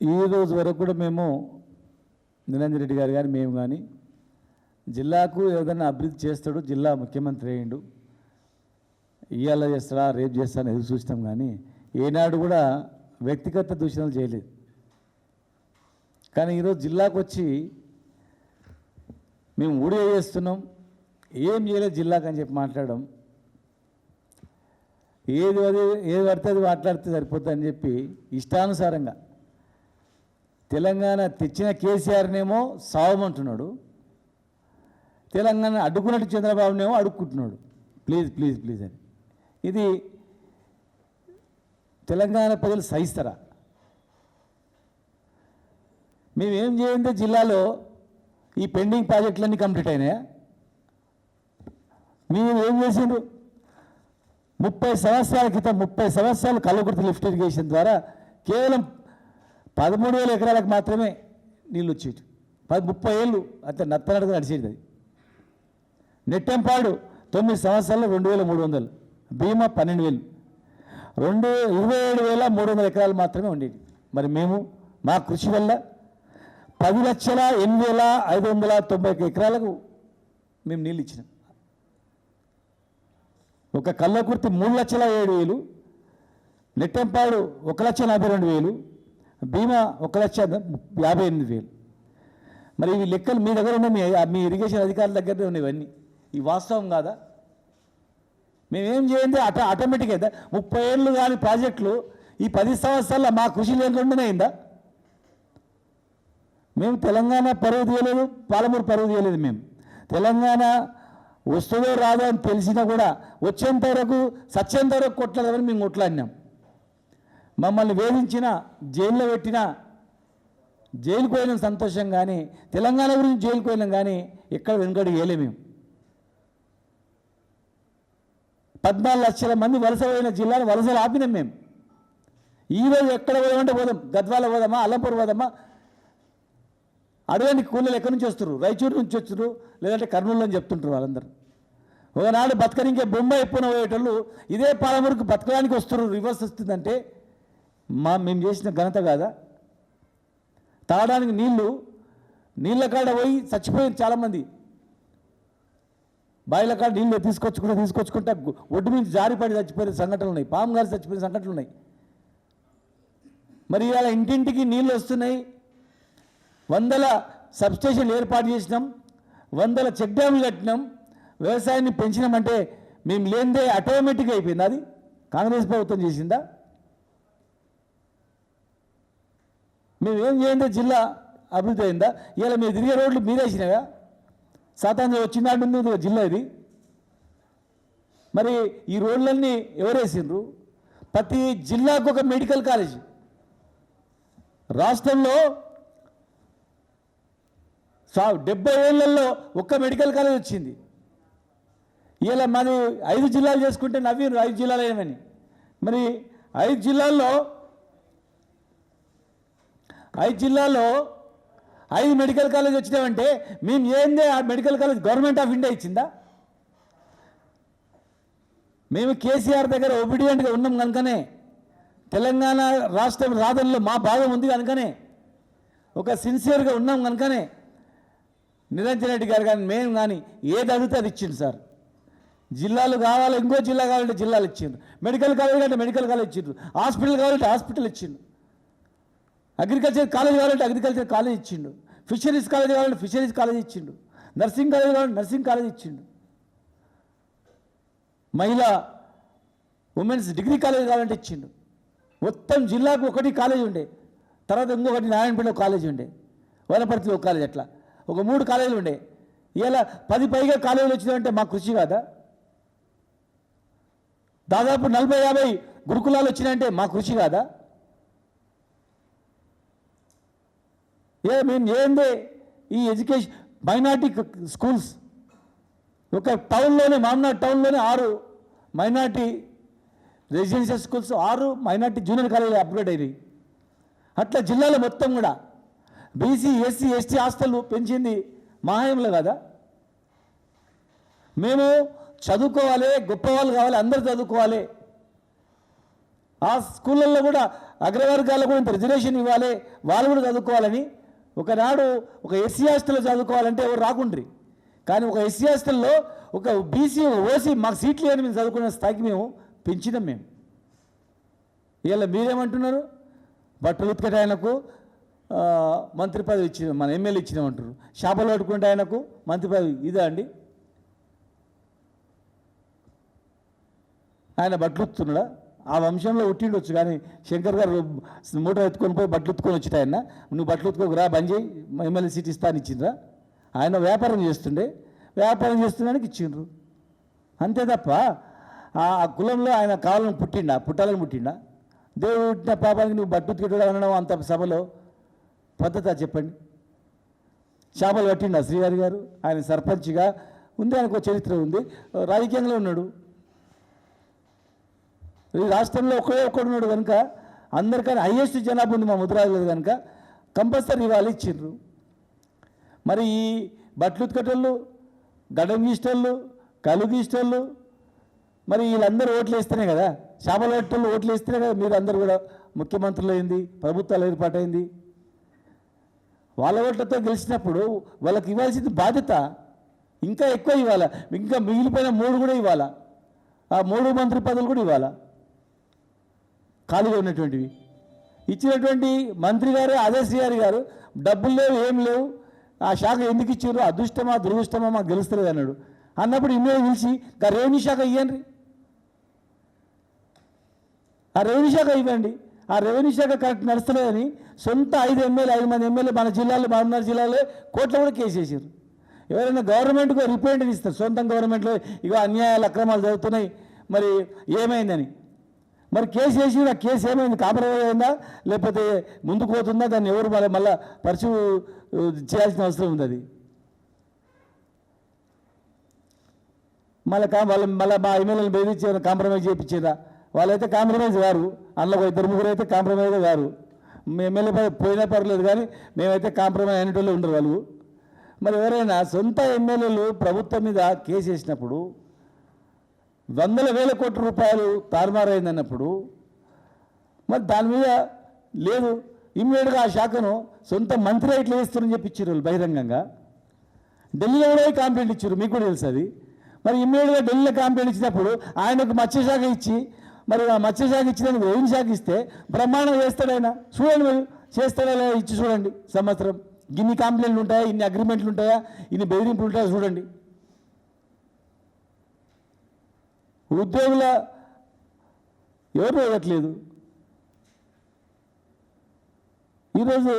ఈ రోజు వరకు కూడా మేము నిరంజన్ రెడ్డి గారు కానీ మేము కానీ జిల్లాకు ఏదైనా అభివృద్ధి చేస్తాడు జిల్లా ముఖ్యమంత్రి అయ్యిండు. ఇవాళ చేస్తాడా రేపు చేస్తాను ఎదురు చూస్తాం కానీ ఏనాడు కూడా వ్యక్తిగత దూషణలు చేయలేదు. కానీ ఈరోజు జిల్లాకు వచ్చి మేము ఊడి చేస్తున్నాం. ఏం చేయలేదు జిల్లాకు అని చెప్పి మాట్లాడడం. ఏది అది ఏది పడితే అది మాట్లాడితే సరిపోతుంది అని చెప్పి ఇష్టానుసారంగా తెలంగాణ తెచ్చిన కేసీఆర్నేమో సావమంటున్నాడు. తెలంగాణ అడ్డుకున్నట్టు చంద్రబాబునేమో అడుక్కుంటున్నాడు. ప్లీజ్ ప్లీజ్ ప్లీజ్ అని. ఇది తెలంగాణ ప్రజలు సహిస్తారా? మేమేం చేయండి జిల్లాలో ఈ పెండింగ్ ప్రాజెక్టులన్నీ కంప్లీట్ అయినాయా? మేము ఏం చేసిండ్రు? ముప్పై సంవత్సరాల క్రితం ముప్పై సంవత్సరాలు కల్లకుర్తి లిఫ్ట్ ఇరిగేషన్ ద్వారా కేవలం పదమూడు వేల ఎకరాలకు మాత్రమే నీళ్ళు వచ్చేటి. పది ముప్పై ఏళ్ళు అంతే నత్తనడుగు నడిచేది అది. నెట్టెంపాడు తొమ్మిది సంవత్సరాలు రెండు వేల మూడు వందలు. బీమా పన్నెండు వేలు. రెండు ఇరవై ఏడు వేల మూడు వందల ఎకరాలు మాత్రమే ఉండేది మరి మేము మా కృషి వల్ల పది లక్షల ఎనిమిది వేల ఐదు వందల తొంభై ఎకరాలకు మేము నీళ్ళు ఇచ్చినాం. ఒక కల్లకుర్తి మూడు లక్షల ఏడు వేలు నెట్టెంపాడు ఒక లక్ష నలభై రెండు వేలు బీమా ఒక లక్ష యాభై ఎనిమిది వేలు. మరి ఇవి లెక్కలు మీ దగ్గర ఉన్నాయి మీ మీ ఇరిగేషన్ అధికారుల దగ్గరనే ఉన్నాయి ఇవన్నీ. ఈ వాస్తవం కాదా? మేమేం చేయండి అట ఆటోమేటిక్ అయితే ముప్పై ఏళ్ళు కాని ప్రాజెక్టులు ఈ పది సంవత్సరాల మా కృషి లేకుండానే అయిందా? మేము తెలంగాణ పరువు తీయలేదు పాలమూరు పరువు తీయలేదు మేము. తెలంగాణ వస్తుందో రాదో అని తెలిసినా కూడా వచ్చేంత వరకు సచ్చేంత వరకు కొట్టలేదని మేము కొట్లాడినాం. మమ్మల్ని వేధించిన జైల్లో పెట్టిన జైలుకు పోయిన సంతోషం కానీ తెలంగాణ గురించి జైలుకు పోయినాం కానీ ఎక్కడ వెనుకడు వేయలే మేము. పద్నాలుగు లక్షల మంది వలస పోయిన జిల్లాను వలసలు ఆపినాం మేము. ఈరోజు ఎక్కడ పోదామంటే పోదాం. గద్వాల పోదామా అల్లంపూర్ పోదామా? అడగని కూలీలు ఎక్కడి నుంచి వస్తారు రాయచూరు నుంచి వచ్చారు లేదంటే కర్నూలు అని చెప్తుంటారు వాళ్ళందరూ. ఒకనాడు బతకనికే బొంబాయి ఎప్పున పోయేటోళ్ళు ఇదే పాలమూరుకు బతకడానికి వస్తారు రివర్స్ వస్తుందంటే మా మేము చేసిన ఘనత కాదా? తాగడానికి నీళ్ళు నీళ్ళ కాడ పోయి చచ్చిపోయింది చాలామంది. బాయిల కాడ నీళ్ళు తీసుకొచ్చుకుంటే తీసుకొచ్చుకుంటే ఒడ్డు మీద జారిపడి చచ్చిపోయిన సంఘటనలు ఉన్నాయి. పాము గారు చచ్చిపోయిన సంఘటనలు ఉన్నాయి. మరి ఇవాళ ఇంటింటికి నీళ్ళు వస్తున్నాయి. వందల సబ్స్టేషన్లు ఏర్పాటు చేసినాం. వందల చెక్ డ్యాములు కట్టినాం. వ్యవసాయాన్ని పెంచినామంటే మేము లేనిదే ఆటోమేటిక్గా అయిపోయింది. అది కాంగ్రెస్ ప్రభుత్వం చేసిందా? మేము ఏం చేయండి జిల్లా అభివృద్ధి అయిందా? ఇలా మీరు తిరిగే రోడ్లు మీరేసినవా సాతాంజలి వచ్చినాడు ఉంది జిల్లా ఇది. మరి ఈ రోడ్లన్నీ ఎవరేసిండ్రు ప్రతి జిల్లాకు ఒక మెడికల్ కాలేజ్. రాష్ట్రంలో సా డెబ్బై ఏళ్ళలో ఒక్క మెడికల్ కాలేజ్ వచ్చింది. ఇలా మరి ఐదు జిల్లాలు చేసుకుంటే నవ్వీరు ఐదు జిల్లాలు అయినవని మరి ఐదు జిల్లాల్లో ఐదు జిల్లాల్లో ఐదు మెడికల్ కాలేజ్ వచ్చినామంటే మేము ఏందే ఆ medical college government of India ఇచ్చిందా? మేము కేసీఆర్ దగ్గర ఒబిడియంట్గా ఉన్నాం కనుకనే. తెలంగాణ రాష్ట్రం రాదంలో మా భాగం ఉంది కనుకనే. ఒక సిన్సియర్గా ఉన్నాం కనుకనే. నిరంజన్ రెడ్డి గారు కానీ మేము కానీ ఏది అడిగితే అది ఇచ్చింది సార్. జిల్లాలు కావాలి ఇంకో జిల్లా కావాలంటే జిల్లాలు ఇచ్చిండ్రు మెడికల్ కాలేజ్ అంటే మెడికల్ కాలేజ్ ఇచ్చిండ్రు హాస్పిటల్ కావాలంటే హాస్పిటల్ ఇచ్చిండు. అగ్రికల్చర్ కాలేజ్ కావాలంటే అగ్రికల్చర్ కాలేజ్ ఇచ్చిండు. ఫిషరీస్ కాలేజ్ కావాలంటే ఫిషరీస్ కాలేజ్ ఇచ్చిండు. నర్సింగ్ కాలేజ్ కావాలంటే నర్సింగ్ కాలేజ్ ఇచ్చిండు. మహిళా ఉమెన్స్ డిగ్రీ కాలేజ్ కావాలంటే ఇచ్చిండు. మొత్తం జిల్లాకు ఒకటి కాలేజ్ ఉండే. తర్వాత ఇంకొకటి నారాయణపేట ఒక కాలేజ్ ఉండే. వనపర్తి ఒక కాలేజ్ అట్లా. ఒక మూడు కాలేజీలు ఉండే. ఇలా పది పైగా కాలేజీలు వచ్చినాయంటే మా కృషి కాదా? దాదాపు నలభై యాభై గురుకులాలు వచ్చినాయంటే మా కృషి కాదా? ఏ మేము ఏందే? ఈ ఎడ్యుకేషన్ మైనార్టీ స్కూల్స్. ఒక టౌన్లోనే మామనాడు టౌన్లోనే ఆరు మైనార్టీ రెసిడెన్షియల్ స్కూల్స్ ఆరు మైనార్టీ జూనియర్ కాలేజీలు అప్గ్రేడ్ అయినాయి. అట్లా జిల్లాలో మొత్తం కూడా బీసీ ఎస్సీ ఎస్టీ హాస్టల్ పెంచింది మహాయంలో కదా? మేము చదువుకోవాలి గొప్ప వాళ్ళు కావాలి అందరూ చదువుకోవాలి. ఆ స్కూళ్ళల్లో కూడా అగ్రవర్గాల్లో కూడా ఇంత రిజర్వేషన్ ఇవ్వాలి వాళ్ళు కూడా చదువుకోవాలని ఒకనాడు ఒక ఎస్సీ హాస్టల్లో చదువుకోవాలంటే ఎవరు రాకుండ్రి. కానీ ఒక ఎస్సీ హాస్టల్లో ఒక బీసీ ఓసీ మాకు సీట్లు లేని మేము చదువుకునే స్థాయికి మేము పెంచినాం మేము. ఇలా మీరేమంటున్నారు? బట్టలు ఉతికట ఆయనకు మంత్రి పదవి ఇచ్చిన మన ఎమ్మెల్యే ఇచ్చినామంటారు చేపలు పట్టుకుంటే ఆయనకు మంత్రి పదవి ఇదా అండి? ఆయన బట్టలు ఉత్తున్నాడా ఆ వంశంలో ఉట్టిండొచ్చు కానీ శంకర్ గారు మూట ఎత్తుకొని పోయి బట్టలు ఉత్తుకొని వచ్చిట ఆయన నువ్వు బట్టలు ఉత్తుకోకు రా బంద్ చేయి ఎమ్మెల్యే సీట్ ఇస్తాను ఇచ్చిండ్రా. ఆయన వ్యాపారం చేస్తుండే. వ్యాపారం చేస్తున్నానికి ఇచ్చిండ్రు. అంతే తప్ప ఆ కులంలో ఆయన కావాలని పుట్టిండా పుట్టాలని పుట్టిండా. దేవుడు పుట్టిన పాపానికి నువ్వు బట్టు ఉతికేటోడు అనడం అంత సభలో పద్ధత చెప్పండి. చేపలు పట్టిండా శ్రీహరి గారు? ఆయన సర్పంచ్గా ఉంది ఆయనకు ఒక చరిత్ర ఉంది. రాజకీయంలో ఉన్నాడు. ఈ రాష్ట్రంలో ఒకే ఒక్కడున్నాడు కనుక అందరికన్నా హైయెస్ట్ జనాభా ఉంది మా ముద్రాజులు కనుక కంపల్సరీ ఇవాళ ఇచ్చిండ్రు. మరి ఈ బట్లు ఉతికేటోళ్ళు గడం గీసేటోళ్ళు కలు గీసేటోళ్ళు మరి వీళ్ళందరూ ఓట్లు వేస్తేనే కదా చేపల ఓట్లు ఓట్లు వేస్తేనే కదా మీరు అందరూ కూడా ముఖ్యమంత్రులు అయింది ప్రభుత్వాలు ఏర్పాటైంది. వాళ్ళ ఓట్లతో గెలిచినప్పుడు వాళ్ళకి ఇవ్వాల్సింది బాధ్యత ఇంకా ఎక్కువ ఇవ్వాలా ఇంకా మిగిలిపోయిన మూడు కూడా ఇవ్వాలా ఆ మూడు మంత్రి పదవులు కూడా ఇవ్వాలా. ఖాళీగా ఉన్నటువంటివి. ఇచ్చినటువంటి మంత్రి గారు అదే గారు డబ్బులు లేవు ఏం లేవు. ఆ శాఖ ఎందుకు ఇచ్చారు? అదృష్టమా దురదృష్టమా మాకు గెలుస్తలేదు అన్నాడు. అన్నప్పుడు ఇన్నో పిలిచి ఆ రెవెన్యూ శాఖ ఇవ్వండి ఆ రెవెన్యూ శాఖ ఇవ్వండి. ఆ రెవెన్యూ శాఖ కరెక్ట్ నడుస్తలేదని సొంత ఐదు ఎమ్మెల్యే ఐదు మంది ఎమ్మెల్యే మన జిల్లాలో మహబూబ్నగర్ జిల్లాలో కోర్టులో కూడా కేసు వేసారు ఎవరైనా గవర్నమెంట్కు రిప్రజెంటేటివ్ ఇస్తారు. సొంతం గవర్నమెంట్లో ఇక అన్యాయాలు అక్రమాలు జరుగుతున్నాయి. మరి ఏమైందని? మరి కేసు వేసి ఆ కేసు ఏమైంది? కాంప్రమైజ్ అయిందా? లేకపోతే ముందుకు పోతుందా? దాన్ని ఎవరు మళ్ళీ మళ్ళీ పరిచు చేయాల్సిన అవసరం ఉంది అది. మళ్ళీ కా వాళ్ళు మళ్ళీ మా ఎమ్మెల్యేలను బెదిరించారు కాంప్రమైజ్ చేయించారా వాళ్ళైతే కాంప్రమైజ్ గారు అందులో ఒక ఇద్దరు ముగ్గురు అయితే కాంప్రమైజ్ గారు మీ ఎమ్మెల్యే పోయినా పర్లేదు కానీ మేమైతే కాంప్రమైజ్ అయినటోళ్ళు ఉండరు వాళ్ళు. మరి ఎవరైనా సొంత ఎమ్మెల్యేలు ప్రభుత్వం మీద కేసు వేసినప్పుడు వందల వేల కోట్ల రూపాయలు తారుమారైందన్నప్పుడు మరి దాని మీద లేదు ఇమ్మీడియట్గా ఆ శాఖను సొంత మంత్రి ఇట్లా వేస్తారని చెప్పి ఇచ్చారు వాళ్ళు బహిరంగంగా ఢిల్లీలో కూడా కాంప్లైంట్ ఇచ్చారు మీకు కూడా తెలుసు అది. మరి ఇమ్మీడియట్గా ఢిల్లీలో కాంప్లైంట్ ఇచ్చినప్పుడు ఆయనకు మత్స్యశాఖ ఇచ్చి మరి ఆ మత్స్యశాఖ ఇచ్చినందుకు రెవెన్యూ శాఖ ఇస్తే బ్రహ్మాండం చేస్తాడు ఆయన. చూడండి మీరు చేస్తాడా లేదా ఇచ్చి చూడండి సంవత్సరం. ఇన్ని కంప్లైంట్లు ఉంటాయా? ఇన్ని అగ్రిమెంట్లు ఉంటాయా? ఇన్ని బెదిరింపులు ఉంటాయా? చూడండి. ఉద్యోగుల ఎవరు ఇవ్వట్లేదు. ఈరోజు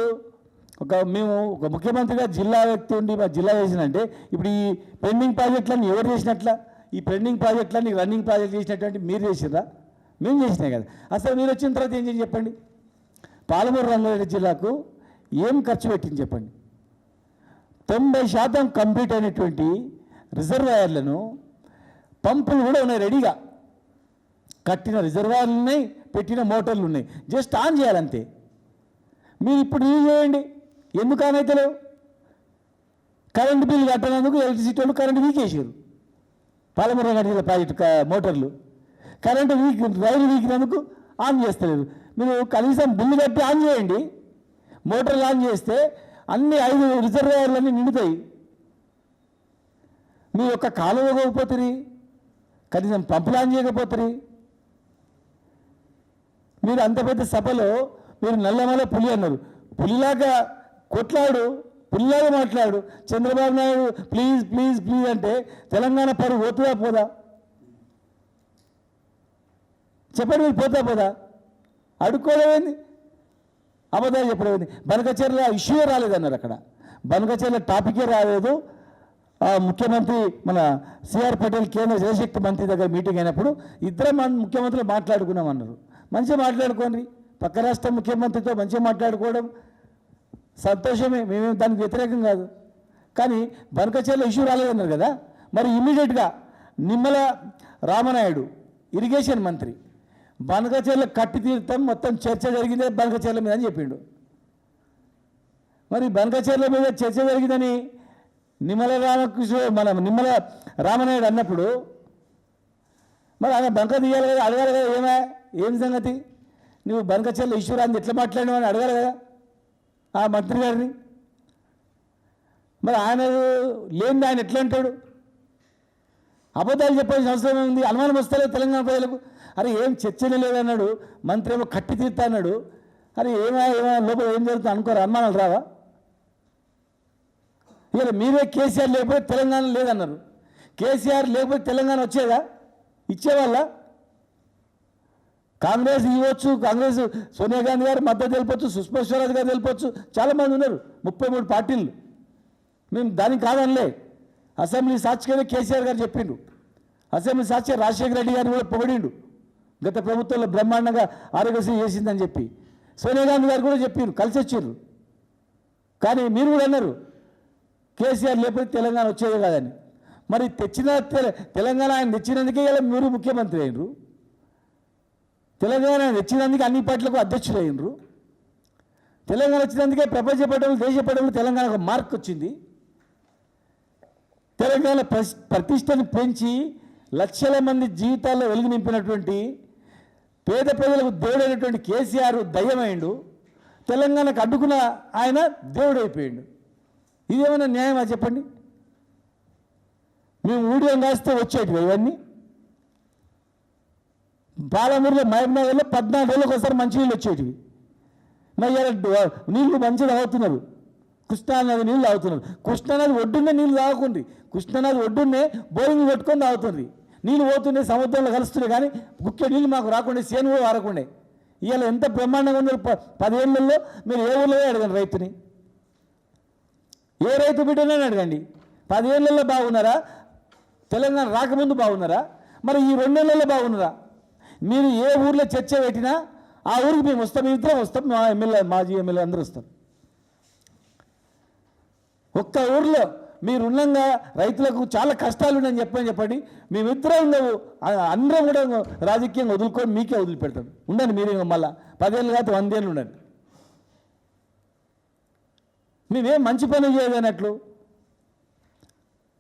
ఒక మేము ఒక ముఖ్యమంత్రిగా జిల్లా వ్యక్తి ఉండి మా జిల్లా చేసినంటే ఇప్పుడు ఈ పెండింగ్ ప్రాజెక్టులన్నీ ఎవరు చేసినట్ల? ఈ పెండింగ్ ప్రాజెక్టులన్నీ రన్నింగ్ ప్రాజెక్ట్ చేసినటువంటి మీరు చేసిరా మేము చేసినాయి కదా. అసలు మీరు వచ్చిన తర్వాత ఏం చేసి చెప్పండి? పాలమూరు రంగారెడ్డి జిల్లాకు ఏం ఖర్చు పెట్టింది చెప్పండి? తొంభై శాతం కంప్లీట్ అయినటువంటి రిజర్వాయర్లను పంపులు కూడా ఉన్నాయి రెడీగా. కట్టిన రిజర్వాయర్లు ఉన్నాయి పెట్టిన మోటార్లు ఉన్నాయి జస్ట్ ఆన్ చేయాలంతే. మీరు ఇప్పుడు యూజ్ చేయండి. ఎందుకు ఆన్ అయితే కరెంటు బిల్లు కట్టనందుకు ఎలక్ట్రిసిటీ వాళ్ళు కరెంటు వీకేసారు పాలమూరు జిల్లా ప్రాజెక్టు మోటార్లు. కరెంటు వీక్ రైలు వీకినందుకు ఆన్ చేస్తలేదు మీరు కనీసం బిల్లు కట్టి ఆన్ చేయండి. మోటార్లు ఆన్ చేస్తే అన్ని ఐదు రిజర్వాయర్లన్నీ నిండుతాయి. మీ యొక్క కాలువ ఇవ్వకపోతుంది కనీసం పంపులు ఆన్ చేయకపోతుంది మీరు అంత పెద్ద సభలో మీరు నల్లమల పులి అన్నారు. పులిలాగా కొట్లాడు పులిలాగా మాట్లాడు. Chandrababu Naidu please please please అంటే తెలంగాణ పరువు పోతుందా పోదా? చెప్పండి మీరు పోతా పోదా? అడుక్కోవడమేంది అబద్ధాలు చెప్పడమేంది బనకచర్ల ఇష్యూ రాలేదన్నారు అక్కడ. బనకచర్ల టాపికే రాలేదు. ముఖ్యమంత్రి మన సిఆర్ పటేల్ కేంద్ర జలశక్తి మంత్రి దగ్గర మీటింగ్ అయినప్పుడు ఇద్దరం మన ముఖ్యమంత్రులు మాట్లాడుకున్నాం అన్నారు. మంచిగా మాట్లాడుకోండి. పక్క రాష్ట్ర ముఖ్యమంత్రితో మంచిగా మాట్లాడుకోవడం సంతోషమే. మేమేం దానికి వ్యతిరేకం కాదు. కానీ బనకచేర్ల ఇష్యూ రాలేదన్నారు కదా. మరి ఇమీడియట్గా నిమ్మల రామనాయుడు ఇరిగేషన్ మంత్రి బనకచేర్ల కట్టి తీర్థం మొత్తం చర్చ జరిగిందే బనకచేర్ల మీద అని చెప్పిండు. మరి బనకచేర్ల మీద చర్చ జరిగిందని నిమ్మల రామకృష్ణ మన నిమ్మల రామనాయుడు అన్నప్పుడు మరి ఆయన బంక తీయాలి కదా అడగాలి కదా ఏమే ఏం సంగతి? నువ్వు బంక బనకచర్ల ఈశ్వరాన్ని ఎట్లా మాట్లాడినావు అని అడగాలి కదా ఆ మంత్రి గారిని. మరి ఆయన లేని ఆయన ఎట్లా అంటాడు? అబద్ధాలు చెప్పాల్సిన అవసరం ఉంది అనుమానం వస్తలేదు తెలంగాణ ప్రజలకు. అరే ఏం చర్చనే లేదన్నాడు మంత్రి ఏమో కట్టి తీర్తా అన్నాడు. అరే ఏమా ఏమో లోపల ఏం జరుగుతుంది అనుకోరు అనుమానాలు రావా? ఇక మీరే కేసీఆర్ లేకపోతే తెలంగాణ లేదన్నారు. కేసీఆర్ లేకపోతే తెలంగాణ వచ్చేదా? ఇచ్చేవాళ్ళ? కాంగ్రెస్ ఇవ్వచ్చు కాంగ్రెస్ సోనియా గాంధీ గారు మద్దతు తెలిపొచ్చు సుష్మా స్వరాజ్ గారు తెలిపొచ్చు చాలామంది ఉన్నారు. ముప్పై మూడు పార్టీలు. మేము దానికి కాదనిలే అసెంబ్లీ సాక్షిగానే కేసీఆర్ గారు చెప్పిండు. అసెంబ్లీ సాక్షి రాజశేఖర రెడ్డి గారిని కూడా పొగిడిండు. గత ప్రభుత్వంలో బ్రహ్మాండంగా ఆరోగ్యశ్రీ చేసిందని చెప్పి. సోనియా గాంధీ గారు కూడా చెప్పిండ్రు కలిసి వచ్చిండ్రు కానీ మీరు కూడా అన్నారు కేసీఆర్ లేకపోతే తెలంగాణ వచ్చేది కాదని. మరి తెచ్చిన తెల- తెలంగాణ ఆయన తెచ్చినందుకే ఇలా మీరు ముఖ్యమంత్రి అయినరు. తెలంగాణ ఆయన తెచ్చినందుకే అన్ని పార్టీలకు అధ్యక్షులు అయినరు. తెలంగాణ వచ్చినందుకే ప్రపంచ పటంలో దేశ పటంలో తెలంగాణకు మార్క్ వచ్చింది. తెలంగాణ ప్రస్- ప్రతిష్టను పెంచి లక్షల మంది జీవితాల్లో వెలుగు నింపినటువంటి పేద ప్రజలకు దేవుడైనటువంటి కేసీఆర్ దయ్యమైండు. తెలంగాణకు అడ్డుకున్న ఆయన దేవుడైపోయిండు. ఇదేమైనా న్యాయమా చెప్పండి? మేము ఊడియం కాస్తే వచ్చేటివి ఇవన్నీ? పాలమూరులో మహబూబ్నగర్లో పద్నాలుగు రోజులకు ఒకసారి మంచినీళ్ళు వచ్చేటివి. మరి నీళ్ళు మంచిగా తాగుతున్నారు. కృష్ణానది నీళ్ళు తాగుతున్నారు. కృష్ణానది ఒడ్డున్నే నీళ్ళు తాగుకుంది కృష్ణానది ఒడ్డున్నే బోరింగ్ పెట్టుకొని తాగుతుంది నీళ్ళు పోతుండే సముద్రంలో కలుస్తున్నాయి కానీ ముఖ్య నీళ్ళు మాకు రాకుండా సేను కూడా వారకుండే. ఇవాళ ఎంత బ్రహ్మాండంగా ఉన్నారు ప- పదేళ్ళలో మీరు ఏ ఊళ్ళో అడగండి రైతుని. ఏ రైతు బిడ్డనని అడగండి. పదివేళ్ళల్లో బాగున్నారా? తెలంగాణ రాకముందు బాగున్నారా? మరి ఈ రెండు నెలల్లో బాగున్నారా? మీరు ఏ ఊర్లో చర్చ పెట్టినా ఆ ఊరికి మేము వస్తాం మేము ఇద్దరం వస్తాం మా ఎమ్మెల్యే మాజీ ఎమ్మెల్యే అందరూ వస్తాం ఒక్క ఊర్లో మీరున్నంగా రైతులకు చాలా కష్టాలు ఉన్నాయని చెప్పని చెప్పండి. మేమిద్దరం ఉండవు అందరం కూడా రాజకీయంగా వదులుకొని మీకే వదిలిపెడతాం. ఉండండి మీరు ఇంకా పదేళ్ళు కాదు వందేళ్ళు ఉండండి. మేమేం మంచి పనులు చేయలేనట్లు?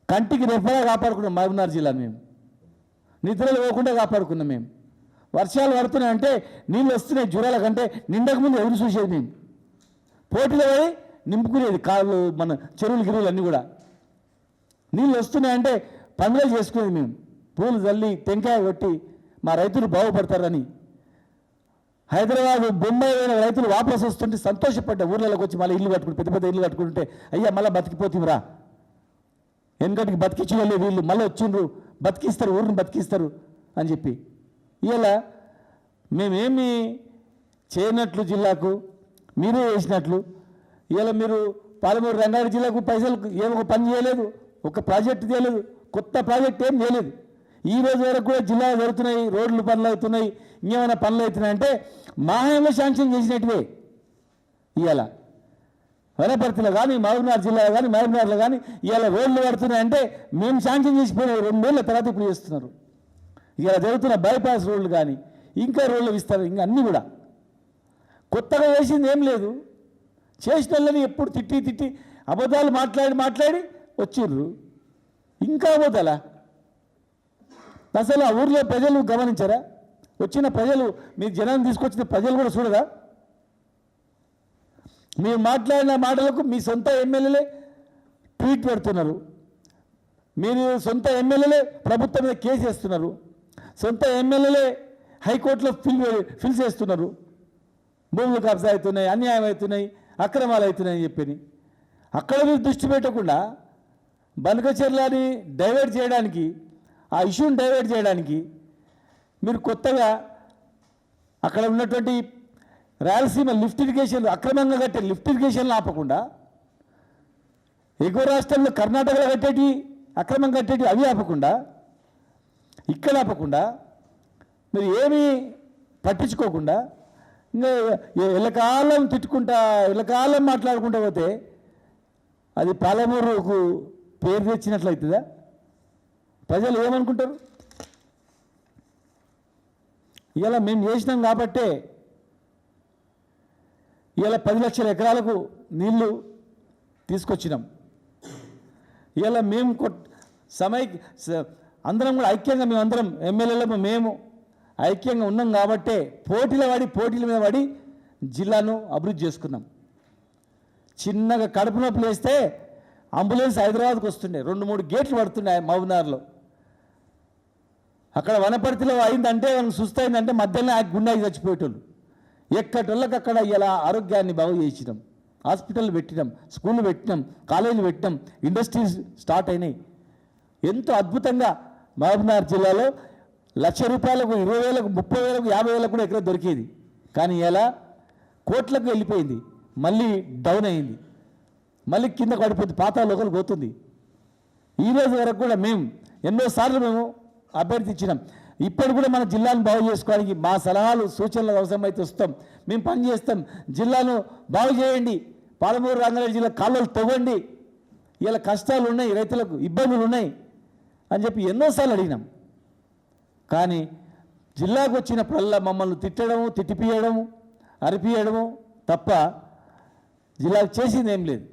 కంటికి రెప్పగా కాపాడుకున్నాం మహబూబ్నగర్ జిల్లా మేము. నిద్రలు పోకుండా కాపాడుకున్నాం మేము. వర్షాలు పడుతున్నాయి అంటే నీళ్ళు వస్తున్నాయి జ్వరాల కంటే నిండకముందు ఎవరు చూసేది మేము? పోటీలో పోయి నింపుకునేది కాళ్ళు మన చెరువులు గిరువులు అన్నీ కూడా. నీళ్ళు వస్తున్నాయంటే పండుగలు చేసుకునేది మేము. పూలు చల్లి టెంకాయ కొట్టి మా రైతులు బాగుపడతారని. హైదరాబాద్ బొంబాయి రైతులు వాపసు వస్తుంటే సంతోషపడ్డా ఊర్లలోకి వచ్చి మళ్ళీ ఇల్లు కట్టుకుంటే పెద్ద పెద్ద ఇల్లు కట్టుకుంటే అయ్యా మళ్ళీ బతికిపోతుంరా ఎందుకంటే బతికించిన వాళ్ళు వీళ్ళు మళ్ళీ వచ్చిండ్రు బతికిస్తారు ఊరిని బతికిస్తారు అని చెప్పి. ఇలా మేమేమి చేయనట్లు జిల్లాకు మీరే చేసినట్లు ఇలా మీరు పాలమూరు రంగారెడ్డి జిల్లాకు పైసలు ఏమో పని చేయలేదు ఒక ప్రాజెక్ట్ చేయలేదు కొత్త ప్రాజెక్ట్ ఏం చేయలేదు. ఈ రోజు వరకు కూడా జిల్లా జరుగుతున్నాయి రోడ్లు పనులు అవుతున్నాయి ఇంకేమైనా పనులు అవుతున్నాయి అంటే మాహంలో శాంక్షన్ చేసినట్టువే ఇవాళ. వనపర్తిలో కానీ మహబూబ్నగర్ జిల్లాలో కానీ మహబూబ్నగర్లో కానీ ఇవాళ రోడ్లు పడుతున్నాయంటే మేము శాంక్షన్ చేసిపోయిన రోజుల తర్వాత ఇప్పుడు చేస్తున్నారు. ఇవాళ జరుగుతున్న బైపాస్ రోడ్లు కానీ ఇంకా రోడ్లు ఇస్తారు ఇంకా అన్నీ కూడా. కొత్తగా వేసింది ఏం లేదు. చేసిన వాళ్ళని ఎప్పుడు తిట్టి తిట్టి అబద్ధాలు మాట్లాడి మాట్లాడి వచ్చిర్రు. ఇంకా అబద్ధాలా? అసలు ఆ ఊర్లో ప్రజలు గమనించారా? వచ్చిన ప్రజలు మీ జనాన్ని తీసుకొచ్చిన ప్రజలు కూడా చూడరా? మీరు మాట్లాడిన మాటలకు మీ సొంత ఎమ్మెల్యేలే ట్వీట్ పెడుతున్నారు. మీరు సొంత ఎమ్మెల్యేలే ప్రభుత్వం మీద కేసు వేస్తున్నారు. సొంత ఎమ్మెల్యేలే హైకోర్టులో ఫిల్ ఫిల్ చేస్తున్నారు. భూములు కబ్జా అవుతున్నాయి అన్యాయం అవుతున్నాయి అక్రమాలు అవుతున్నాయి చెప్పి అక్కడ మీరు దృష్టి పెట్టకుండా బనకచర్లని డైవర్ట్ చేయడానికి ఆ ఇష్యూని డైవర్ట్ చేయడానికి మీరు కొత్తగా అక్కడ ఉన్నటువంటి రాయలసీమ లిఫ్ట్ ఇరిగేషన్ అక్రమంగా కట్టే లిఫ్ట్ ఇరిగేషన్లు ఆపకుండా ఎగువ రాష్ట్రంలో కర్ణాటకలో కట్టేటి అక్రమం కట్టేటి అవి ఆపకుండా ఇక్కడ ఆపకుండా మీరు ఏమీ పట్టించుకోకుండా ఇంకా ఎల్లకాలం తిట్టుకుంటా ఎల్లకాలం మాట్లాడుకుంటా పోతే అది పాలమూరుకు పేరు తెచ్చినట్లయితుందా? ప్రజలు ఏమనుకుంటారు? ఇలా మేము చేసినాం కాబట్టే ఇలా పది లక్షల ఎకరాలకు నీళ్ళు తీసుకొచ్చినాం. ఇలా మేము కొట్ సమయ అందరం కూడా ఐక్యంగా మేమందరం ఎమ్మెల్యేలము మేము ఐక్యంగా ఉన్నాం కాబట్టే పోటీల పడి పోటీల మీద పడి జిల్లాను అభివృద్ధి చేసుకున్నాం. చిన్నగా కడుపు నొప్పి లేస్తే అంబులెన్స్ హైదరాబాద్కి వస్తుండే. రెండు మూడు గేట్లు పడుతున్నాయి మహబూబ్నగర్లో. అక్కడ వనపర్తిలో అయిందంటే సుస్థ అయిందంటే మధ్యలో ఆ గుండాయి చచ్చిపోయేటోళ్ళు. ఎక్కటోళ్ళకి అక్కడ ఇలా ఆరోగ్యాన్ని బాగు చేసినాం. హాస్పిటల్ పెట్టినాం స్కూల్ పెట్టినాం కాలేజీలు పెట్టినాం ఇండస్ట్రీస్ స్టార్ట్ అయినాయి. ఎంతో అద్భుతంగా మహబూబ్నగర్ జిల్లాలో లక్ష రూపాయలకు ఇరవై వేలకు ముప్పై వేలకు యాభై వేలకు కూడా ఎక్కడ దొరికేది. కానీ ఎలా? కోట్లకు వెళ్ళిపోయింది. మళ్ళీ డౌన్ అయింది. మళ్ళీ కింద పడిపోతుంది పాతాలోకలు పోతుంది. ఈ రోజు వరకు కూడా మేము ఎన్నోసార్లు మేము అభ్యర్థి ఇచ్చినాం ఇప్పుడు కూడా మన జిల్లాను బాగు చేసుకోవడానికి మా సలహాలు సూచనలు అవసరమైతే వస్తాం. మేము పని చేస్తాం. జిల్లాను బాగు చేయండి. పాలమూరు రంగారెడ్డి జిల్లా కాలువలు తవ్వండి. ఇలా కష్టాలు ఉన్నాయి రైతులకు ఇబ్బందులు ఉన్నాయి అని చెప్పి ఎన్నోసార్లు అడిగినాం. కానీ జిల్లాకు వచ్చినప్పుడల్లా మమ్మల్ని తిట్టడము తిట్టిపియడము అరిపియడము తప్ప జిల్లాకు చేసింది ఏం లేదు.